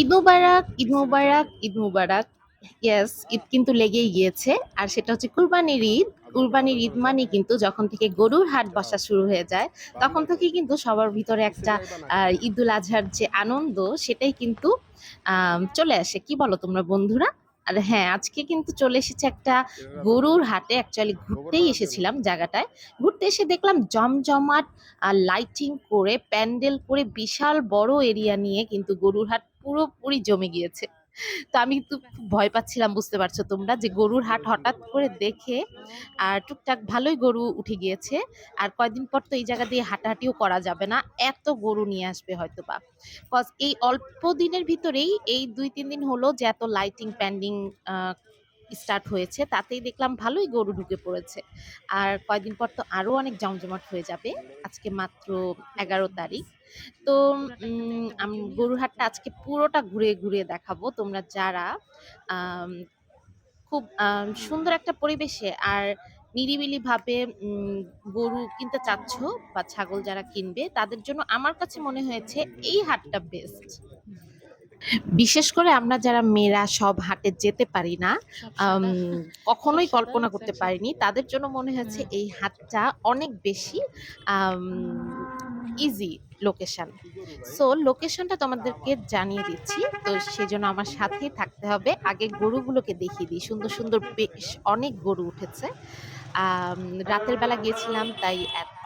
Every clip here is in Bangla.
ঈদ মুবারক, ঈদ মুবারক, ঈদ মুবারক। ইয়েস, ঈদ কিন্তু লেগেই গিয়েছে। আর সেটা হচ্ছে কুরবানির ঈদ। কুরবানির ঈদ মানে কিন্তু যখন থেকে গরুর হাট বসা শুরু হয়ে যায়, তখন থেকেই কিন্তু সবার ভিতরে একটা ঈদুল আজহার যে আনন্দ সেটাই কিন্তু চলে আসে। কি বলো তোমরা বন্ধুরা? আর হ্যাঁ, আজকে কিন্তু চলে এসেছে একটা গরুর হাটে। অ্যাকচুয়ালি ঘুরতেই এসেছিলাম জায়গাটায়। ঘুরতে এসে দেখলাম জমজমাট লাইটিং করে, প্যান্ডেল করে বিশাল বড় এরিয়া নিয়ে কিন্তু গরুর হাট পুরোপুরি জমে গিয়েছে। তো আমি খুব ভয় পাচ্ছিলাম, বুঝতে পারছ তোমরা, যে গরুর হাট হঠাৎ করে দেখে, আর টুকটাক ভালোই গরু উঠে গিয়েছে। আর কয়দিন পর তো এই জায়গা দিয়ে হাঁটাহাঁটিও করা যাবে না। এত গরু নিয়ে আসবে হয়তো বা কজ এই অল্প দিনের ভিতরেই এই ২-৩ দিন হলো যে এত লাইটিং প্যান্ডিং স্টার্ট হয়েছে তাতেই দেখলাম ভালোই গরু ঢুকে পড়েছে। আর কয়দিন পর তো আরও অনেক জমজমাট হয়ে যাবে। আজকে মাত্র ১১ তারিখ। তো আমি গরুর হাটটা আজকে পুরোটা ঘুরে, ঘুরে দেখাবো। তোমরা যারা খুব সুন্দর একটা পরিবেশে আর নিরিবিলিভাবে গরু কিনতে চাচ্ছ বা ছাগল যারা কিনবে তাদের জন্য আমার কাছে মনে হয়েছে এই হাটটা বেস্ট। বিশেষ করে আমরা যারা মেয়েরা সব হাটে যেতে পারি না, কখনোই কল্পনা করতে পারিনি। তাদের জন্য মনে হয়েছে এই হাটটা অনেক বেশি ইজি লোকেশন। সো লোকেশনটা তোমাদেরকে জানিয়ে দিচ্ছি। তো সেজন্য আমার সাথেই থাকতে হবে। আগে গরুগুলোকে দেখিয়ে দিই। সুন্দর, সুন্দর বেশ অনেক গরু উঠেছে। রাতের বেলা গিয়েছিলাম তাই এত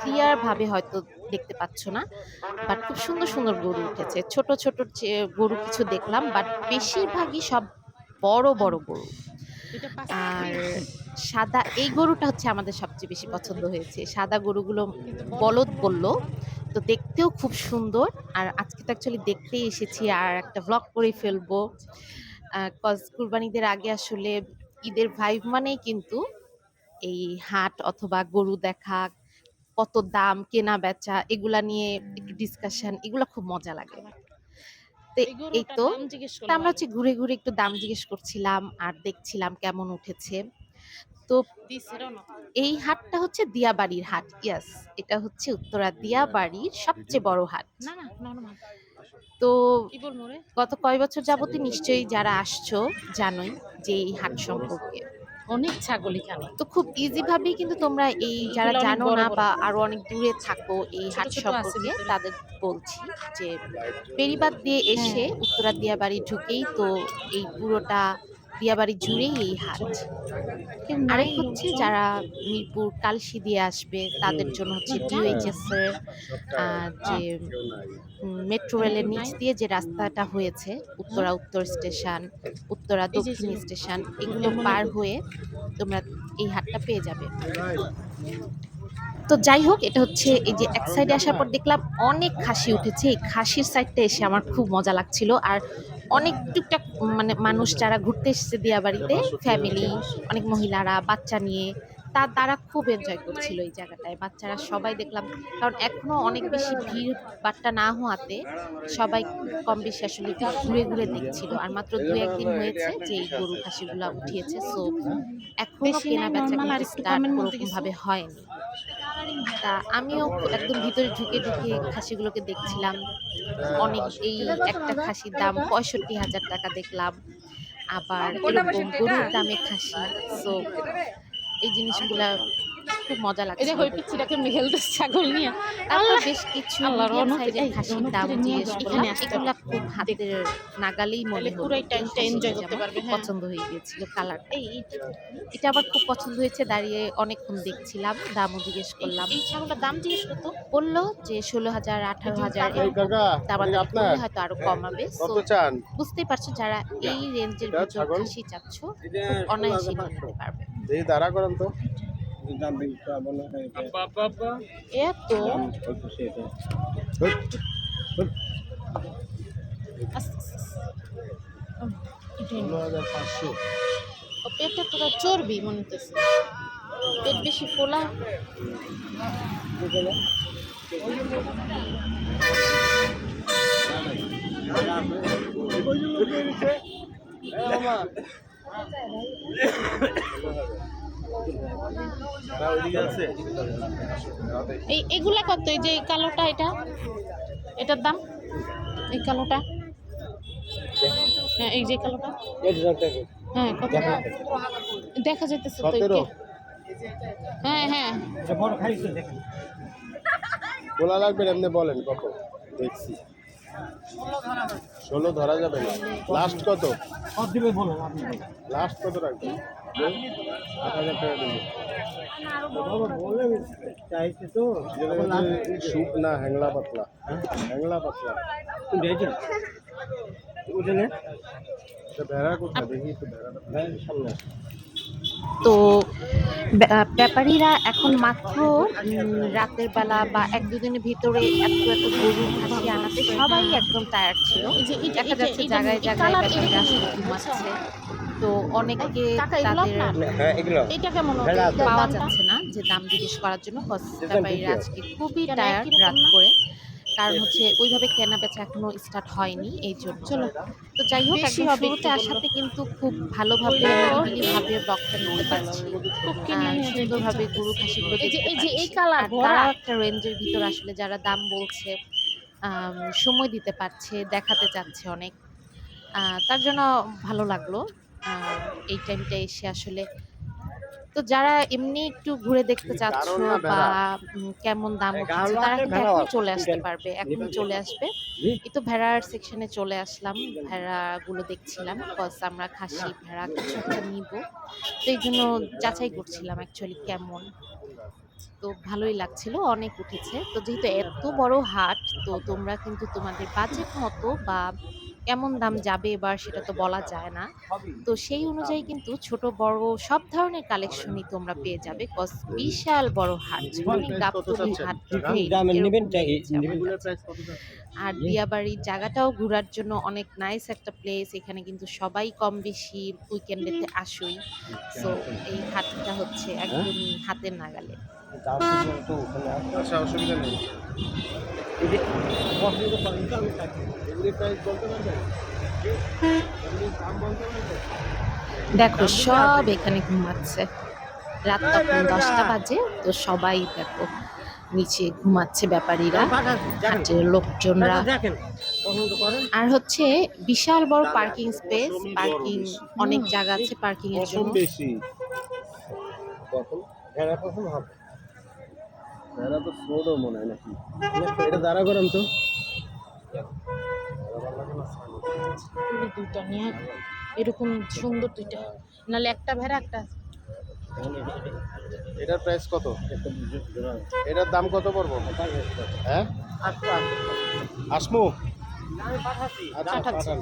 ক্লিয়ার ভাবে হয়তো দেখতে পাচ্ছ না। বাট খুব সুন্দর, সুন্দর গরু উঠেছে। ছোট, ছোট যে গরু কিছু দেখলাম বাট বেশিরভাগই সব বড়, বড় গরু। আর সাদা এই গরুটা হচ্ছে আমাদের সবচেয়ে বেশি পছন্দ হয়েছে। সাদা গরুগুলো বলদ বলল। তো দেখতেও খুব সুন্দর। আর আজকে তো অ্যাকচুয়ালি দেখতেই এসেছি আর একটা ভ্লগ করে ফেলব। কজ কুরবানিদের আগে আসলে ঈদের ভাইভ মানেই কিন্তু এই হাট অথবা গরু দেখা, কত দাম, কেনা-বেচা এগুলা নিয়ে একটু ডিসকাশন এগুলা খুব মজা লাগে। এই তো আমরা হচ্ছে ঘুরে, ঘুরে একটু দাম জিজ্ঞেস করছিলাম আর দেখছিলাম কেমন উঠেছে। তো এই হাটটা হচ্ছে দিয়াবাড়ির হাট। ইয়েস, এটা হচ্ছে উত্তরা দিয়াবাড়ির সবচেয়ে বড় হাট। তো? গত কয় বছর যাবতই নিশ্চয়ই যারা আসছো জানোই যে এই হাট সম্পর্কে। অনেক ছাগল এখানে। তো খুব ইজি ভাবেই কিন্তু তোমরা এই যারা জানো না বা আরও অনেক দূরে থাকো এই হাট সম্পর্কে তাদের বলছি যে পেরিবাদ দিয়ে এসে উত্তরা উত্তরা দিয়াবাড়ি ঢুকেই তো এই পুরোটা দিয়াবাড়ি জুড়েই এই হাট। আরেক হচ্ছে যারা মিরপুর কালশি দিয়ে আসবে তাদের জন্য হচ্ছে ডিওএইচএস এর যে মেট্রো রেলের নিচ দিয়ে যে রাস্তাটা হয়েছে উত্তরা উত্তর স্টেশন, উত্তরা দক্ষিণ স্টেশন এগুলো পার হয়ে তোমরা এই হাটটা পেয়ে যাবে। তো যাই হোক এটা হচ্ছে এই যে এক সাইডে আসার পর দেখলাম অনেক খাসি উঠেছে। এই খাসির সাইডটা এসে আমার খুব মজা লাগছিল। আর অনেক টুকটাক মানে মানুষ যারা ঘুরতে এসেছে দিয়াবাড়িতে ফ্যামিলি, অনেক মহিলারা বাচ্চা নিয়ে তা তারা খুব এনজয় করছিল এই জায়গাটায়। বাচ্চারা সবাই দেখলাম কারণ এখনও অনেক বেশি ভিড়-বাট্টা না হওয়াতে সবাই কম বেশি আসলে ঘুরে, ঘুরে দেখছিল। আর মাত্র দু একদিন হয়েছে যে এই গরু খাসিগুলা উঠিয়েছে। সো এখনও বেশি কেনা-বেচা কিন্তু স্টার্ট কমের মধ্যে ওরকম কিছু? ভাবে হয়নি। তা আমিও একদম ভিতরে ঢুকে, ঢুকে খাসিগুলোকে দেখছিলাম। অনেক এই একটা খাসির দাম ৳৬৫,০০০ দেখলাম। আবার এরকম গরুর দামে খাসি। সো এই জিনিসগুলা খুব মজা এই দেখো ওই পিচ্চিটা কেমনে খেলতেছে ছাগল নিয়া। তারপর আল্লাহ! বেশ কিছু আল্লাহর এই খাসির দাম জিজ্ঞেস করলাম। এখানে আসতে খুব হাতের নাগালেই মনে হলো। পুরাই টাইমটা এনজয় করতে পারবে, হ্যাঁ। পছন্দ হয়ে গিয়েছিল কালারটা। এই এটা আবার খুব পছন্দ হয়েছে দাঁড়িয়ে অনেকক্ষণ দেখছিলাম। দামও জিজ্ঞেস করলাম। এই ছাগলটার দাম জিজ্ঞেস কত? বলল যে ১৬,০০০, ১৮,০০০ এই এরকম কাকা, আপনার? হয়তো আরও কমাবে। কত চান বুঝতেই পারছ যারা এই রেঞ্জের ভিতর? খাসি চাচ্ছ খুব অনায়াসেই নিতে পারবে। দাঁড়া করেন তো এত? না। পুরো চর্বি মনে হইতেছে। পেট বেশি ফোলা। এই এগুলা কত? এই যে এই কালোটা এটা? এটার দাম? এই কালোটা? হ্যাঁ এই যে কালোটা? হ্যাঁ কত? দেখা দেখা যাইতেছে তো হ্যাঁ হ্যাঁ। এটা বড় খাইছে দেখেন খোলা লাগবে এমনি বলেন কত? দেখছি। ষোলো ধরা যাবে না। লাস্ট কত? কত দিবে বলুন আপনি লাস্ট কত রাখবেন? সুপ না হ্যাংলা পাতলা। হ্যাংলা পাতলা। ভেড়া কোথায়? দেখি তো ভেড়াটা। হ্যাঁ সামনে তো ব্যা- ব্যাপারীরা এখন মাত্র রাতের বেলা বা এক দুদিনের ভিতরে এত এত গরু খাসি আনাতে সবাই একদম টায়ার্ড ছিল। যে এটা- দেখা যাচ্ছে জায়গায় জায়গায় ব্যাপারীরা? ঘুমাচ্ছে। তো অনেকে তাদের? হ্যাঁ এগুলো। এটা কেমন হবে? ভেড়া এটার পাওয়া যাচ্ছে না যে দাম জিজ্ঞেস করার জন্য ব্যাপারীরা আজকে খুবই টায়ার্ড রাত করে। কারণ হচ্ছে ওইভাবে কেনা বেচা এখনও স্টার্ট হয়নি এই জন্য। চলো তো যাই হোক একদম শুরুতে আসাতে কিন্তু খুব ভালোভাবে ভাবে ব্লগটা নিতে পারছি। সুন্দরভাবে গরু খাসিগুলো এই যে এই যে এই কালার ভরা তারাও একটা রেঞ্জের ভিতর আসলে যারা দাম বলছে সময় দিতে পারছে দেখাতে চাচ্ছে অনেক। তার জন্য ভালো লাগল। এই টাইমটা এসে আসলে তো যারা এমনি একটু ঘুরে দেখতে চাচ্ছ বা কেমন দাম উঠছে তারা কিন্তু আছে। চলে আসতে পারবে তিনটা চলে আসবে। এই তো ভেড়ার সেকশনে চলে আসলাম ভেড়াগুলো দেখছিলাম কজ আমরা খাসি ভেড়া কিছু একটা নিব। তো এই জন্য যাচাই করছিলাম অ্যাকচুয়ালি কেমন। তো ভালোই লাগছিল অনেক উঠেছে। তো যেহেতু এত বড় হাট তো তোমরা কিন্তু তোমাদের বাজেট মতো বা কেমন দাম যাবে এবার সেটা তো বলা যায় না। তো সেই অনুযায়ী কিন্তু ছোট বড় সব ধরনের কালেকশনই তোমরা পেয়ে যাবে। কজ বিশাল বড় হাট মানে গাবতলি হাট? আর বিয়াবাড়ির জায়গাটাও ঘোরার জন্য অনেক নাইস একটা প্লেস এখানে কিন্তু সবাই কম বেশি উইকেন্ডেতে আসুই। সো এই হাটটা হচ্ছে একদমই হাতের নাগালে। তো। আচ্ছা অসুবিধা নেই। দেখো, সব এখানে ঘুমাচ্ছে। রাত তখন দশটা বাজে, তো সবাই দেখো, নিচে ঘুমাচ্ছে ব্যাপারীরা লোকজনরা। আর হচ্ছে বিশাল বড় পার্কিং স্পেস, পার্কিং অনেক জায়গা আছে পার্কিং এর জন্য ভেড়া তো ছোটো মনে হয় নাকি? এটা দাঁড়া করেন তো। দুইটা নিয়ে এরকম সুন্দর দুইটা। নাহলে একটা ভেড়া একটা এটার প্রাইস কত? এটার দাম কত পড়ব? হ্যাঁ? আসমু? আচ্ছা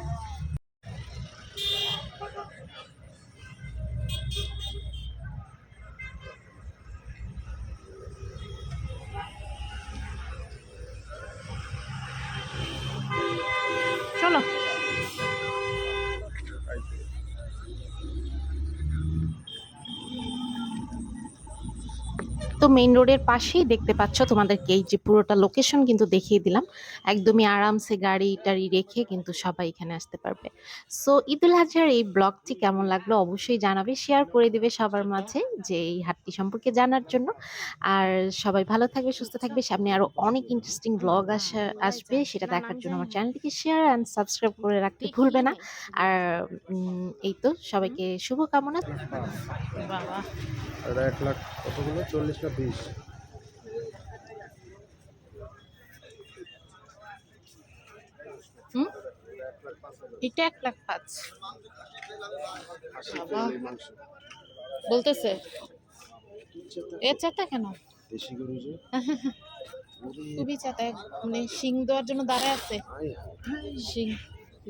চলো তো মেইন রোডের পাশেই দেখতে পাচ্ছ তোমাদেরকে এই যে পুরোটা লোকেশন কিন্তু দেখিয়ে দিলাম। একদমই আরামসে গাড়ি টাড়ি রেখে কিন্তু সবাই এখানে আসতে পারবে। সো ঈদুল আজহার এই ব্লগটি কেমন লাগল অবশ্যই জানাবে। শেয়ার করে দিবে সবার মাঝে যে এই হাটটি সম্পর্কে জানার জন্য। আর সবাই ভালো থাকবে সুস্থ থাকবে। সামনে আরও অনেক ইন্টারেস্টিং ব্লগ আসা আসবে। সেটা দেখার জন্য আমার চ্যানেলটিকে শেয়ার অ্যান্ড সাবস্ক্রাইব করে রাখতে ভুলবে না। আর এই তো সবাইকে শুভকামনা। বাবা। এক লাখ কতগুলো? চল্লিশ বিশ হুম? এটা এক লাখ পাঁচ। বলতেছে। এ চাতা কেন? খুবই চাতা। মানে শিং দেওয়ার জন্য দাঁড়ায় আছে। শিং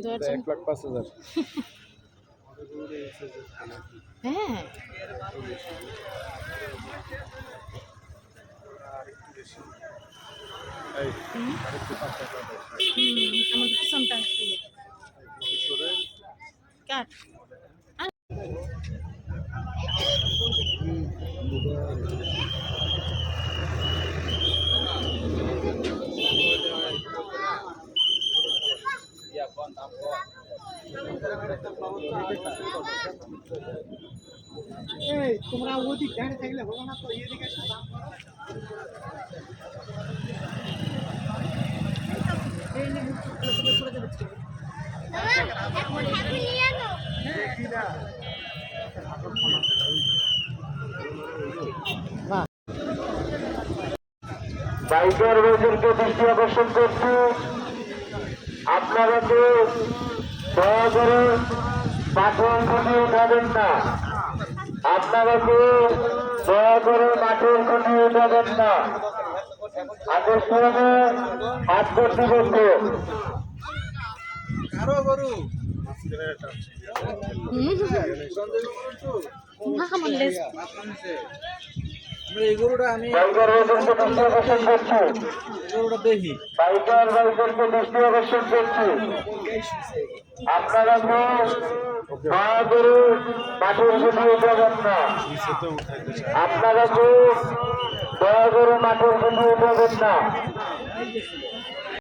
দেওয়ার জন্য। এক লাখ পাঁচ হাজার। হ্যাঁ। কাট হুম, আরেকটু পাঁচ টাকা দাও। হুম, আমাদের পিছনটা সরে। কাট তোমরা ওদিক দাঁড়িয়ে থাকলে হলো না তো এদিকে এসে দাম। বাইকের ওজনকে দৃষ্টি আকর্ষণ করছি আপনারা কেউ দয়া করে মাঠের খুঁটি উঠাবেন না আপনারা কেউ দয়া করে মাঠের খুঁটি উঠাবেন না। আকর্ষণে হাত কর্তৃপক্ষ আপনারা আপনারা কেউ দয়া করে মাঠের খুঁটি উঠাবেন না।